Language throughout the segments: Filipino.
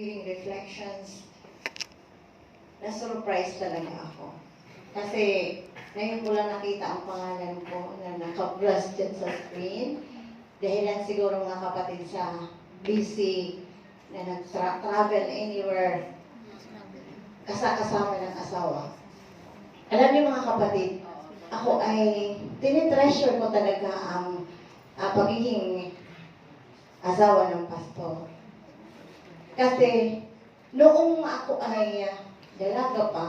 Giving reflections, na-surprise talaga ako. Kasi ngayon ko lang nakita ang pangalan ko na naka-blast dyan sa screen. Dahilan siguro mga kapatid sa busy na nag-travel anywhere kasakasama ng asawa. Alam niyo mga kapatid, ako ay tinitreasure ko talaga ang ah, pagiging asawa ng pastor. Kasi noong ako ay ah, dalaga pa,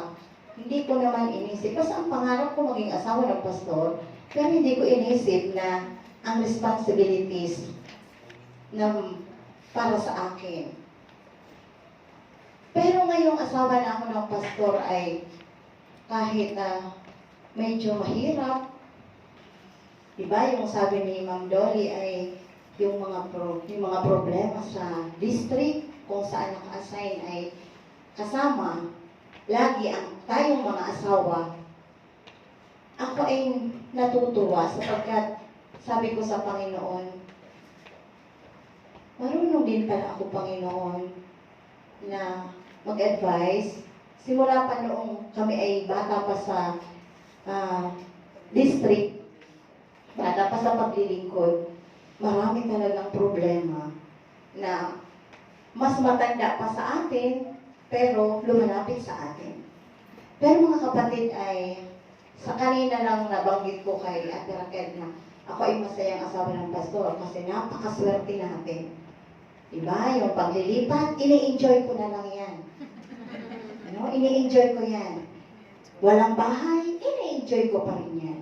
hindi ko naman inisip. Kasi ang pangarap ko maging asawa ng pastor, pero hindi ko inisip na ang responsibilities na para sa akin. Pero ngayong asawa na ako ng pastor ay kahit na medyo mahirap, diba yung sabi ni Ma'am Dolly ay yung mga pro, yung mga problema sa district kung saan naka-assign ay kasama lagi ang tayong mga asawa ako ay natutuwa sapagkat sabi ko sa Panginoon marunong din pala ako Panginoon na mag-advise. Simula pa noong kami ay bata pa sa ah, district bata pa sa paglilingkod marami talagang problema na mas matanda pa sa atin, pero lumalapit sa atin. Pero mga kapatid ay, sa kanina lang nabanggit ko kay Ate Raquel na ako ay masayang asawa ng pastor kasi napakaswerte natin. Diba? Yung paglilipat, ini-enjoy ko na lang yan. Ano? Ini-enjoy ko yan. Walang bahay, ini-enjoy ko pa rin yan.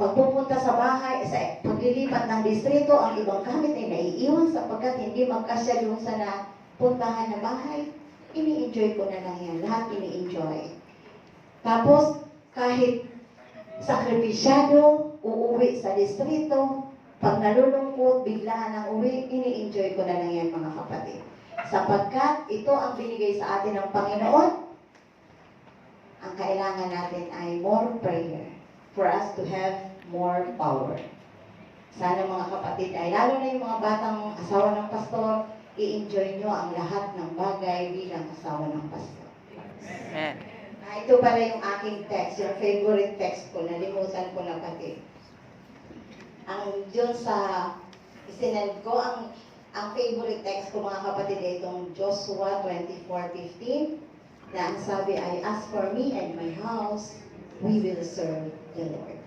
Pag pupunta sa bahay, sa paglilipat ng distrito, ang ibang gamit ay naiiwan sapagkat hindi magkasya doon sa napuntahan na bahay. Ini-enjoy ko na lang yan. Lahat ini-enjoy. Tapos, kahit sakripisyado, uuwi sa distrito, pag nalulungkot, biglaan ang uwi, ini-enjoy ko na lang yan mga kapatid. Sapagkat ito ang binigay sa atin ng Panginoon, ang kailangan natin ay more prayer for us to have more power. Sana mga kapatid ay, lalo na yung mga batang asawa ng pastor, i-enjoy nyo ang lahat ng bagay bilang asawa ng pastor. Amen. Ah, ito pala yung aking text, yung favorite text ko, nalimutan ko na pati. Ang dyan sa isinend ko, ang ang favorite text ko mga kapatid ay itong Joshua 24:15 na ang sabi ay, As for me and my house, we will serve the Lord.